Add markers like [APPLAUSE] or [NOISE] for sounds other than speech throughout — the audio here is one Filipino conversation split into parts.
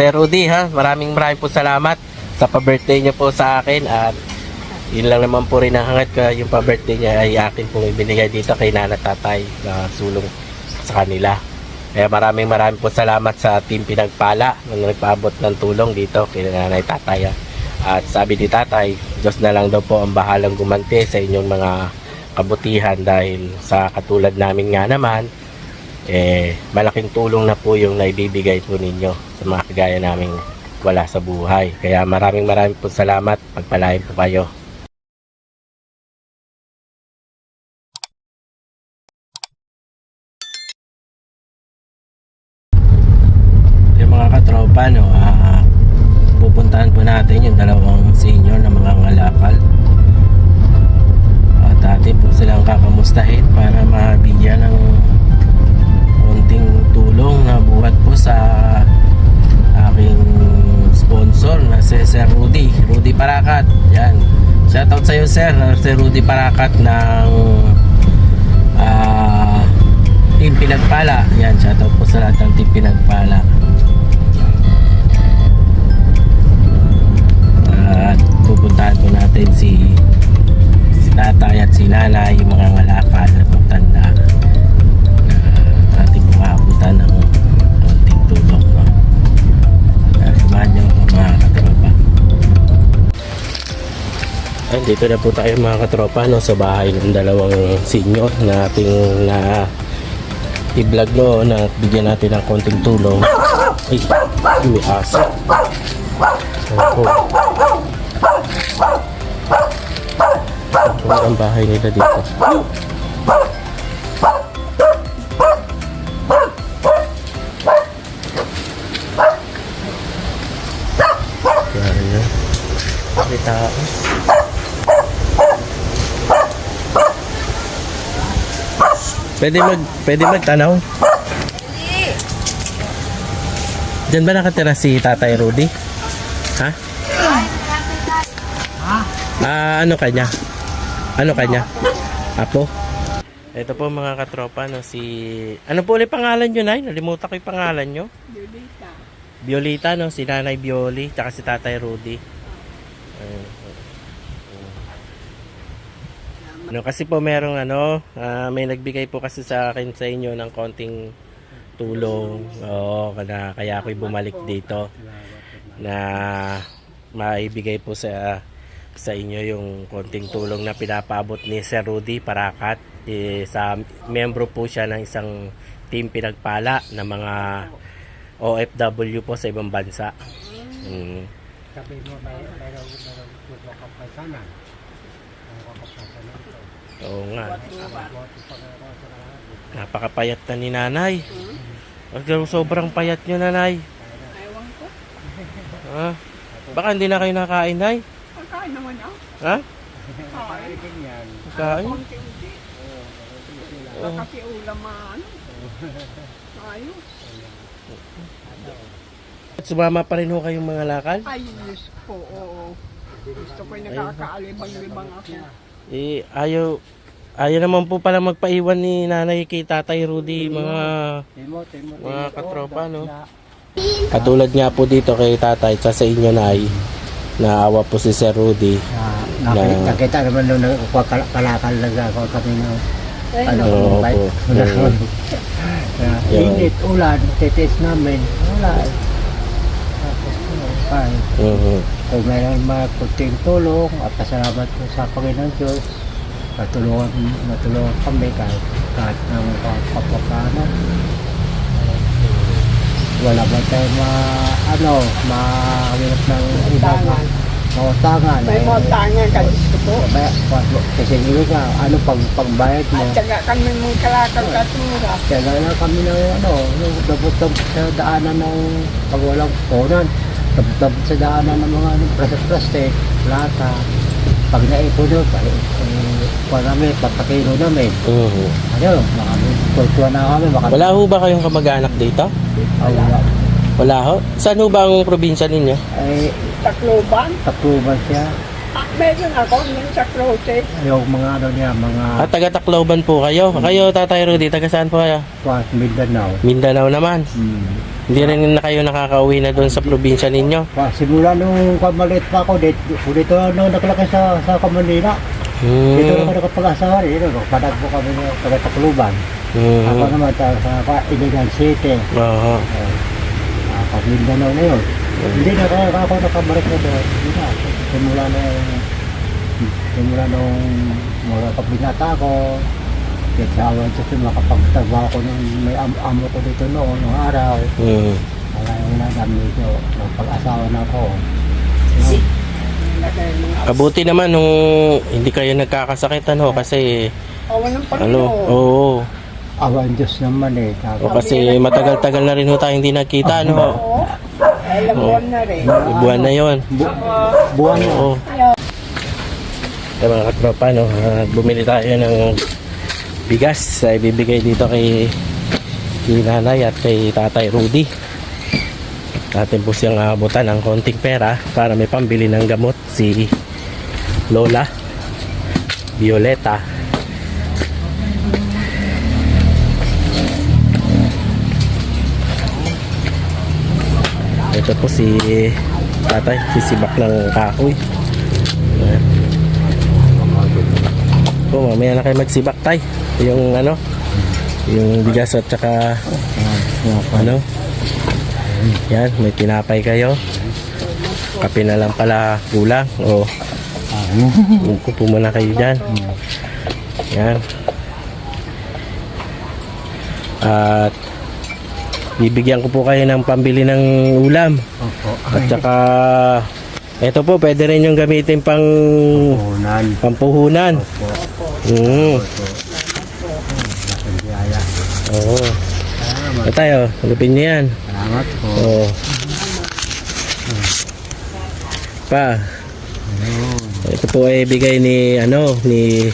Sir Rudy ha, maraming maraming po salamat sa pa-birthday niyo po sa akin at yun lang naman po rin ang hangat ko yung pa-birthday niya ay akin pong ibinigay dito kay Nana Tatay na sulong sa kanila. Kaya maraming maraming po salamat sa team Pinagpala na nagpaabot ng tulong dito kay Nanay Tatay. ha. At sabi ni Tatay, Diyos na lang daw po ang bahalang gumanti sa inyong mga kabutihan dahil sa katulad namin nga naman, eh, malaking tulong na po yung naibibigay po ninyo sa mga kagaya naming wala sa buhay. Kaya maraming maraming po salamat. Pagpalain po kayo. Yung mga katropa, no, ah, pupuntahan po natin yung dalawang senior na mga ngalakal. At atin po silang kakamustahin para mabigyan ng konting tulong na buhat po sa aking sponsor na si Sir Rudy. Rudy Parakat. Yan. Shoutout sa iyo, Sir. Sir Rudy Parakat ng ah, Team Pinagpala. Yan. Shoutout po sa lahat ng Team Pinagpala. At pupuntahan po natin si si tatay at si nanay, yung mga ngalakal at magtanda abutan ng konting tulong. No? Samahan niyo ako mga katropa. Ay, dito na po tayo mga katropa no, sa bahay ng dalawang senior na ating na i-vlog no, na bigyan natin ng konting tulong. Ay, may aso. Ito ang bahay nila dito. Pwede mag pwede magtanaw. Diyan ba nakatira si Tatay Rudy? Ha? Ah, ano kanya? Ano kanya? Apo? Ito po mga katropa no si Ano po ulit pangalan niyo, Nay? Nalimutan ko 'yung pangalan niyo. Violeta. Violeta no, si Nanay Violi, tsaka si Tatay Rudy. Ayun. Ano kasi po merong ano, ah, may nagbigay po kasi sa akin sa inyo ng konting tulong. Oo, kaya kaya ako'y bumalik dito na maibigay po sa sa inyo yung konting tulong na pinapaabot ni Sir Rudy Parakat. Eh, sa membro po siya ng isang team pinagpala na mga OFW po sa ibang bansa. Mm. Sabi mo, may mayroong mayroong gusto kang paisanan. Ang kapagpasanan ito. Oo nga. Napakapayat na ni nanay. Ang sobrang payat nyo nanay. Ewan ko. Ha? Baka hindi na kayo nakain nay. Pagkain naman ako. Ha? Kain. Kain? Konti-unti. Baka si ulam ano. Ayos. At sumama pa rin ho kayong mga lakal? Ay, Diyos ko. Oo. Gusto ko yung nakakaalibang-libang ako. Eh, ayaw, ayaw naman po pala magpaiwan ni nanay kay tatay Rudy, mga Timo, timo, Mga katropa, no? Katulad nga po dito kay tatay, sa sa inyo na ay naawa po si Sir Rudy. Na, Na- nakita, nakita naman nung nagpakalakal lang ako kami ng ano, Oo bike. po. Na, [LAUGHS] Yun. Init, ulan, titis namin. Wala. Tapos, ano, fine. Mhm. Kung mayroon mga kunting tulong at pasalamat po sa Panginoon Diyos, natulungan, natulungan kami kahit, kahit ng kapapano. Wala ba tayo ma, ano, mahirap ng ibang Tangan. mautangan. May mga tangan ka, Diyos ko po. Kasi hindi ka, ano, pag, pagbayad mo, At saka kami mong kalakal katura. kaya lang kami ng, ano, yung dabot-dabot sa daanan ng pag walang punan, dabot-dabot sa daanan ng mga ano, plastic, lata. Pag naipon yun, pag, eh, pag namin, papakilo namin. Mhm. Ano, mga tultuwa na kami, baka Wala ho ba kayong kamag-anak dito? Ah, wala. Wala ho? Saan ho ba ang probinsya ninyo? Ay, Takloban. takluban siya. Ah, meron ako nun sa closet. Yung mga ano niya, mga Ah, taga Tacloban po kayo. Kayo, Tatay Rudy, taga saan po kayo? Kwan, Mindanao. Mindanao naman. Hmm. Hindi rin na kayo nakakauwi na doon sa probinsya ninyo. Kwan, simula nung kwan, maliit pa ako, dito, dito ano, nakalaki sa, sa Kamanila. Dito Hmm. ako nakapag-asawa rin. Ano, padag po kami ng taga Tacloban. Ako Hmm. naman ta- sa sa Iligan City. Oo. Uh, pag Mindanao na yun. Hindi na kaya ako nakabalik na doon. Hindi na. Simula na simula nung mga kabinata ko. Kahit sa awan sa makapagtagwa ako nung may am amo ko dito noon, nung araw. Hmm. Wala yung nagamit ko. Nung pag-asawa na ako. Lagay mga Kabuti naman nung hindi kayo nagkakasakit ano kasi awan ng ano, oo. Awan Diyos naman eh. Sabi, O kasi matagal-tagal na rin ho tayo hindi nagkita ano. Oo. Alam mo na rin. Buwan na 'yon. bu- buwan na. Oo. Kaya mga katropa, no, ah, bumili tayo ng bigas na ibibigay dito kay, kay nanay at kay tatay Rudy. Natin po siyang aabutan ng konting pera para may pambili ng gamot si Lola Violeta. Ito po si tatay, sisibak ng kahoy. Ayan. Oh, mamaya na kayo magsibak tay. Yung ano, yung bigas at saka ano. Yan, may tinapay kayo. Kape na lang pala kulang. O, upo muna kayo dyan. Yan. At bibigyan ko po kayo ng pambili ng ulam. Opo. At saka ito po, pwede rin yung gamitin pang Puhunan. pampuhunan. Opo. Mm. Opo. Oo. Salamat. Ito tayo, lupin niyo yan. Salamat po. Oo. Pa, Ayun. ito po ay bigay ni ano ni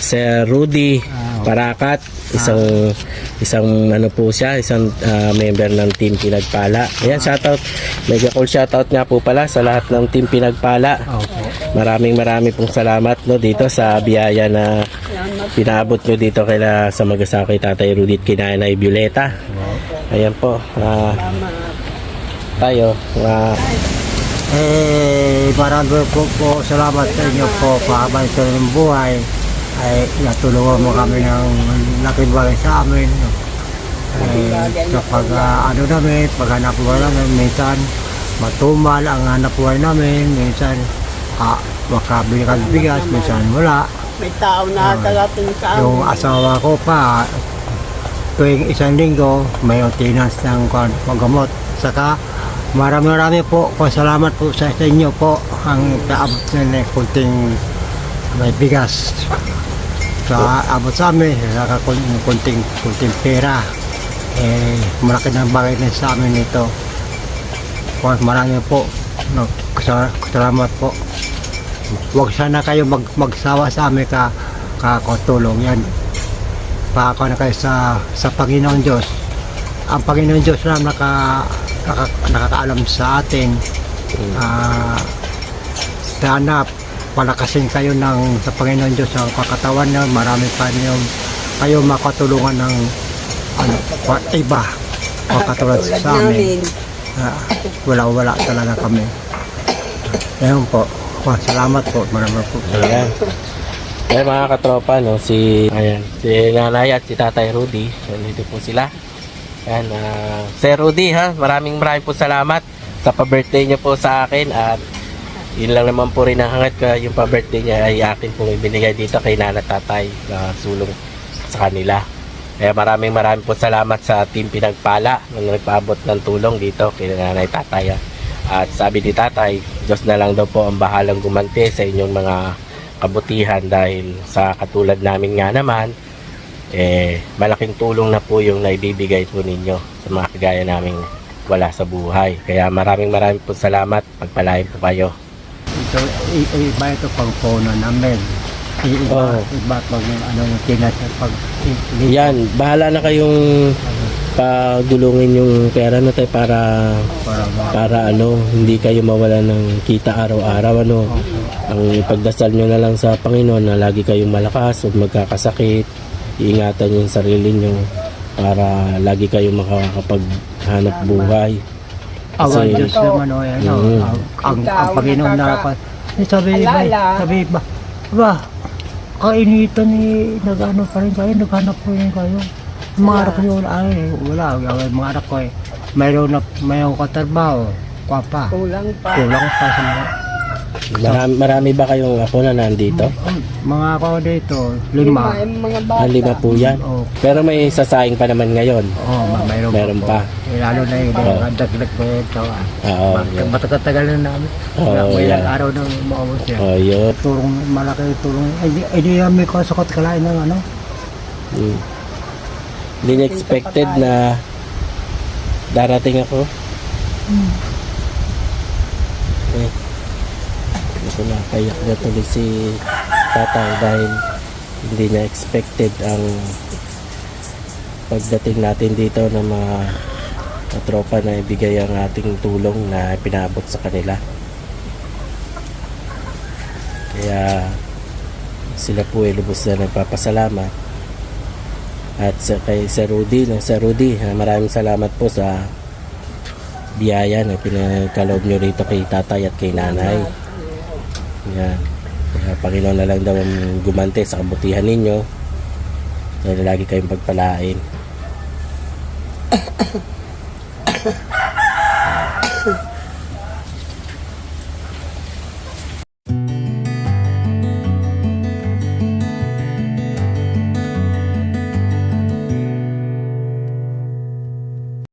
Sir Rudy Parakat, isang isang ano po siya, isang ah, member ng team Pinagpala. Ayan, shoutout. Mega call shoutout nga po pala sa lahat ng team Pinagpala. Maraming maraming pong salamat no dito sa biyaya na pinaabot nyo dito kila sa mag-asawa kay Tatay Rudy at kay Nanay Violeta. Ayan po. ah, tayo. ah, Eh, marami po po salamat sa inyo po pahabang sa buhay ay natulungan mo kami ng laking bagay sa amin. Eh, kapag ah, ano namin, pag hanap buhay namin, minsan matumal ang hanap buhay namin, minsan ah, makabili bigas, minsan wala. May tao na talating sa Yung amin. asawa ko pa, tuwing isang linggo, may maintenance ng paggamot. Saka, marami marami po, po salamat po sa, inyo po, ang paabot na ng kunting may bigas. Sa abot sa amin, kun- kunting, kunting pera. Eh, malaki ng bagay na sa amin ito. Marami po. No, sa- salamat po. Huwag sana kayo mag, magsawa sa amin ka, kakotulong yan. Pako na kayo sa, sa Panginoon Diyos. Ang Panginoon Diyos lang naka, naka, nakakaalam sa atin. Ah, sana palakasin kayo ng sa Panginoon Diyos ang kakatawan na marami pa niyo kayo makatulungan ng ano, pa- iba makatulad sa amin. Ah, wala wala talaga kami. Ayun po. Wah, salamat po. Maraming po. Ayan. Ayan mga katropa, no, si, ayan, si Nanay at si Tatay Rudy. Nandito po sila. Ayan, ah, Sir Rudy, ha, maraming maraming po salamat sa pa-birthday niyo po sa akin at yun lang naman po rin ang hangat ka yung pa-birthday niya ay akin pong ibinigay dito kay Nana Tatay na sulong sa kanila. Kaya maraming maraming po salamat sa team Pinagpala na nagpaabot ng tulong dito kay Nanay Tatay. ha. At sabi ni Tatay, Diyos na lang daw po ang bahalang gumanti sa inyong mga kabutihan dahil sa katulad namin nga naman, eh, malaking tulong na po yung naibibigay po ninyo sa mga kagaya naming wala sa buhay. Kaya maraming maraming po salamat. Pagpalain po kayo. Ito, iba ito pang phone namin. I- Iba, Oo. iba pag yung ano yung tinas pag i- Yan, bahala na kayong pagdulungin yung pera na tayo para para para ano, hindi kayo mawala ng kita araw-araw ano. Ang pagdasal nyo na lang sa Panginoon na lagi kayong malakas huwag magkakasakit iingatan yung sarili nyo para lagi kayong makakapaghanap buhay Awan Kasi- Diyos naman o yan. o. Mm. Ang, ang, ang Ikaw, Panginoon na nakaka- ako. Eh, sabi ba, Alala. sabi ba, ba, kainitan eh, nag-ano pa rin kayo, naghanap po rin kayo. Yung Mga anak ko yun, ay, wala, yung mga anak ko eh, mayroon na, mayroon katrabaho, kwa pa, Kulang pa. kulang pa sa mga, marami, marami ba kayong apo na nandito? mga ako dito, lima. yung mga bata. Ah, lima po yan Oo, pero may sasaing pa naman ngayon oh, ma- mayroon, Meron pa. Eh, lalo na yung Oo. mga dagdag ko yung tawa. oo Mat- Matatagal na namin. Oo, May ilang yeah. araw na maubos yan. oh, yun Turong, malaki tulong. Eh, di- eh, di may kasukot kalain ng ano. Mm. Hindi niya expected na darating ako. Eh, ito na, na tuloy si tatay dahil hindi niya expected ang pagdating natin dito ng mga tropa na ibigay ang ating tulong na pinabot sa kanila. Kaya sila po ay lubos na nagpapasalamat at sa kay Sir Rudy, no, Sir Rudy, maraming salamat po sa biyaya na pinagkaloob nyo rito kay tatay at kay nanay. Yan. Kaya Panginoon na lang daw ang gumante sa kabutihan ninyo. Dahil lagi kayong pagpalain. [COUGHS]